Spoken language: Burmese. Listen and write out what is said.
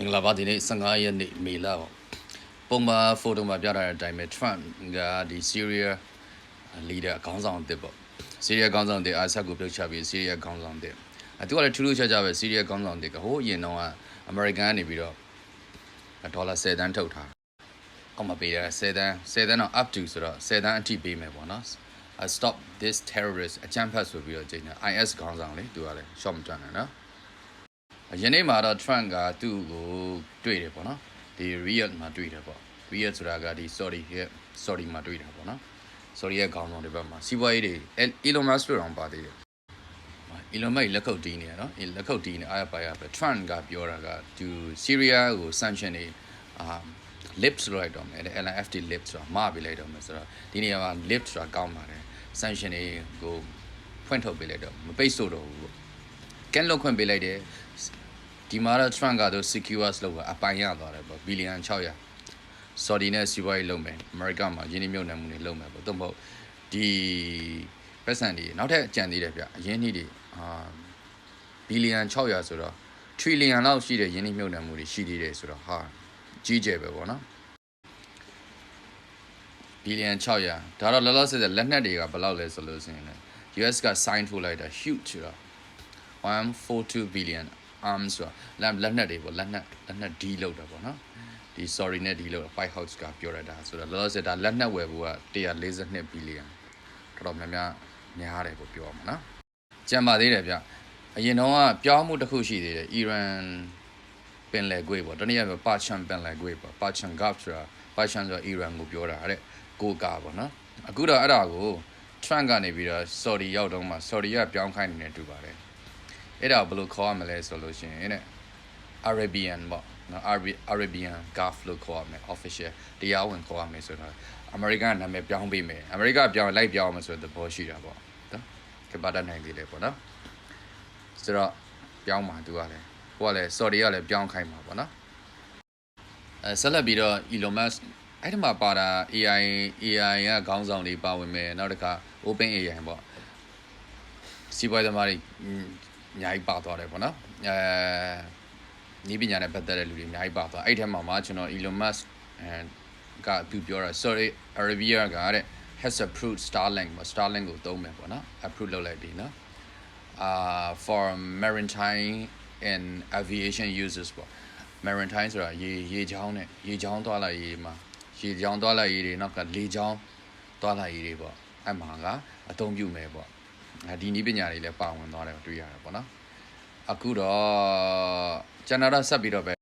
မင်္ဂလာပါဒီနေ့15ရက်နေ့မေလပေါ့ပုံမှန်ဖိုတိုမှာပြထားတဲ့အတိုင်းပဲ Trump ကဒီ Syria leader ခေါင်းဆောင်အသစ်ပေါ့ Syria ခေါင်းဆောင်အသစ်အာဆတ်ကိုပြုတ်ချပြီး Syria ခေါင်းဆောင်အသစ်အဲသူကလည်းထူးထူးခြားခြားပဲ Syria ခေါင်းဆောင်အသစ်ကဟိုးအရင်တော့အမေရိကန်ကနေပြီးတော့ဒေါ်လာ10တန်းထုတ်ထားအောက်မှာပေးတယ်10တန်း10တန်းတော့ up to ဆိုတော့10တန်းအထိပေးမယ်ပေါ့နော် Uh, stop this terrorist အကြမ်းဖက်ဆိုပြီးတော့ချိန်တာ IS ခေါင်းဆောင်လေသူကလည်း short မကြမ်းနဲ့နော် ယနေ့မှာတော့ Trump ကသူ့ကိုတွေ့တယ်ပေါ့နော်ဒီ Riyadh မှာတွေ့တယ်ပေါ့ Riyadh ဆိုတာကဒီ Saudi ရဲ့ Saudi မှာတွေ့တာပေါ့နော် Saudi ရဲ့ခေါင်းဆောင်တွေဘက်မှာစီးပွားရေးတွေ Elon Musk တို့တောင်ပါသေးတယ် Elon Musk လက်ခုပ်တီးနေရနော်လက်ခုပ်တီးနေအားရပါရပဲ Trump ကပြောတာကသူ Syria ကို sanction တွေအာ lips လိုက်တော့မယ်တဲ့ LFT lips ဆိုတာမပေးလိုက်တော့မယ်ဆိုတော့ဒီနေရာမှာ lips ဆိုတာကောင်းပါတယ် sanction တွေကိုဖွင့်ထုတ်ပေးလိုက်တော့မပိတ်ဆို့တော့ဘူးပေါ့ကဲလွတ်ခွင့်ပေးလိုက်တယ် ဒီမှာတော့ Trump ကတော့ secures လောက်ပဲအပိုင်ရသွားတယ်ပေါ့ဘီလီယံ600 Saudi နဲ့စီးပွားရေးလုပ်မယ်အမေရိကမှာယင်းနှမြုပ်နှံမှုတွေလုပ်မယ်ပေါ့သို့မဟုတ်ဒီပတ်စံတွေနောက်ထပ်ကြံသေးတယ်ဗျအရင်းနှီးတွေအာဘီလီယံ600ဆိုတော့ trillion လောက်ရှိတဲ့ယင်းနှမြုပ်နှံမှုတွေရှိသေးတယ်ဆိုတော့ဟာကြီးကျယ်ပဲပေါ့နော်ဘီလီယံ600ဒါတော့လောလောဆယ်လက်နက်တွေကဘယ်လောက်လဲဆိုလို့ရှိရင်လည်း US က sign ထိုးလိုက်တာ huge ဆိုတော့142 billion arms ဆိုတာလက်လက်နက်တွေပေါ့လက်နက်လက်နက် D လောက်တာပေါ့နော်ဒီ sorry နဲ့ D လောက် White House ကပြောရတာဆိုတော့လောလောဆယ်ဒါလက်နက်ဝယ်ဖို့က142 billion တော်တော်များများများတယ်ပေါ့ပြောရမှာနော်ကြံပါသေးတယ်ဗျအရင်တော့ကပြောင်းမှုတစ်ခုရှိသေးတယ်အီရန်ပင်လယ်ကွေ့ပေါ့တနည်းအားဖြင့်ပါချန်ပင်လယ်ကွေ့ပေါ့ပါချန်ဂတ်ဆိုတာပါချန်ဆိုတာအီရန်ကိုပြောတာတဲ့ကိုကာပေါ့နော်အခုတော့အဲ့ဒါကို Trump ကနေပြီးတော့ Saudi ရောက်တော့မှ Saudi ကပြောင်းခိုင်းနေတယ်တူပါတယ် အဲ့ဒါဘယ်လိုခေါ်ရမလဲဆိုလို့ရှိရင်တဲ့ Arabian ပေါ့နော် Arabian Gulf လို့ခေါ်ရမယ် official တရားဝင်ခေါ်ရမယ်ဆိုတော့ American နာမည်ပြောင်းပေးမယ် America ပြောင်းလိုက်ပြောင်းမယ်ဆိုတဲ့သဘောရှိတာပေါ့နော်ကဘာတတ်နိုင်သေးတယ်ပေါ့နော်ဆိုတော့ပြောင်းမှာသူကလည်းဟိုကလည်း Saudi ကလည်းပြောင်းခိုင်းမှာပေါ့နော်အဲဆက်လက်ပြီးတော့ Elon Musk အဲ့ဒီမှာပါတာ AI AI ကခေါင်းဆောင်တွေပါဝင်မယ်နောက်တစ်ခါ Open AI ပေါ့စီးပွားရေးသမားတွေ အများကြီးပါသွားတယ်ပေါ့နော်အဲဤပညာနဲ့ပတ်သက်တဲ့လူတွေအများကြီးပါသွားအဲ့ထဲမှာမှကျွန်တော် Elon Musk အဲကသူပြောတာ sorry Arabia ကတဲ့ has approved Starlink ပေါ့ Starlink ကိုသုံးမယ်ပေါ့နော် approve လုပ်လိုက်ပြီနော်အာ for maritime and aviation users ပေါ့ maritime ဆိုတာရေရေချောင်းနဲ့ရေချောင်းသွားလာရေးမှာရေချောင်းသွားလာရေးတွေနောက်ကလေချောင်းသွားလာရေးတွေပေါ့အဲ့မှာကအသုံးပြုမယ်ပေါ့ ဒီနည်းပညာတွေလည်းပါဝင်သွားတယ်တွေ့ရတယ်ပေါ့နော်အခုတော့ကျွန်တော်ဆက်ပြီးတော့ပဲ